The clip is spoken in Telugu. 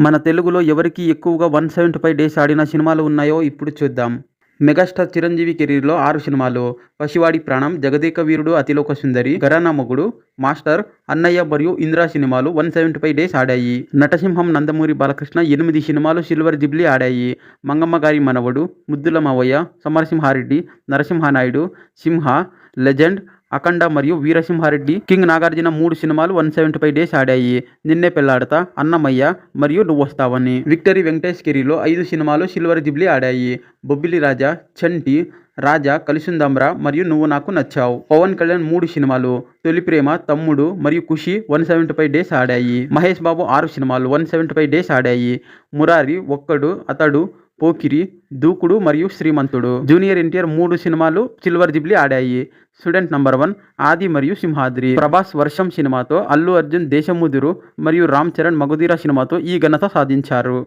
మన తెలుగులో ఎవరికి ఎక్కువగా వన్ సెవెంటీ ఫైవ్ డేస్ ఆడిన సినిమాలు ఉన్నాయో ఇప్పుడు చూద్దాం. మెగాస్టార్ చిరంజీవి కెరీర్లో ఆరు సినిమాలు. పసివాడి ప్రాణం జగదేక వీరుడు అతిలోక సుందరి గరానా మొగుడు మాస్టర్ అన్నయ్య మరియు ఇందిరా సినిమాలు వన్ సెవెంటీ ఫైవ్ డేస్ ఆడాయి. నటసింహం నందమూరి బాలకృష్ణ ఎనిమిది సినిమాలు సిల్వర్ జిబ్లీ ఆడాయి. మంగమ్మ గారి మనవడు ముద్దుల మావయ్య సమరసింహారెడ్డి నరసింహానాయుడు సింహ లెజెండ్ అఖండ మరియు వీరసింహారెడ్డి కింగ్ నాగార్జున మూడు సినిమాలు వన్ సెవెంటీ ఫైవ్ డేస్ ఆడాయి నిన్నే పెళ్ళాడతా అన్నమయ్య మరియు నువ్వు వస్తావని విక్టరీ వెంకటేష్ కెరీలో ఐదు సినిమాలు సిల్వర్ జిబ్లీ ఆడాయి బొబ్బిలి రాజా చంటి రాజా కలిసిందాంబ్రా మరియు నువ్వు నాకు నచ్చావు. పవన్ కళ్యాణ్ మూడు సినిమాలు తొలి ప్రేమ తమ్ముడు మరియు Kushi one seventy five days ఆడాయి Mahesh Babu ఆరు సినిమాలు వన్ సెవెంటీ ఫైవ్ డేస్ ఆడాయి మురారి ఒక్కడు అతడు పోకిరి దూకుడు మరియు శ్రీమంతుడు. జూనియర్ ఎన్టీఆర్ మూడు సినిమాలు సిల్వర్ జిబ్లీ ఆడాయి. స్టూడెంట్ నంబర్ వన్ ఆది మరియు సింహాద్రి. ప్రభాస్ వర్షం సినిమాతో అల్లు అర్జున్ దేశముదురు మరియు రామ్ చరణ్ మగుధీర సినిమాతో ఈ ఘనత సాధించారు.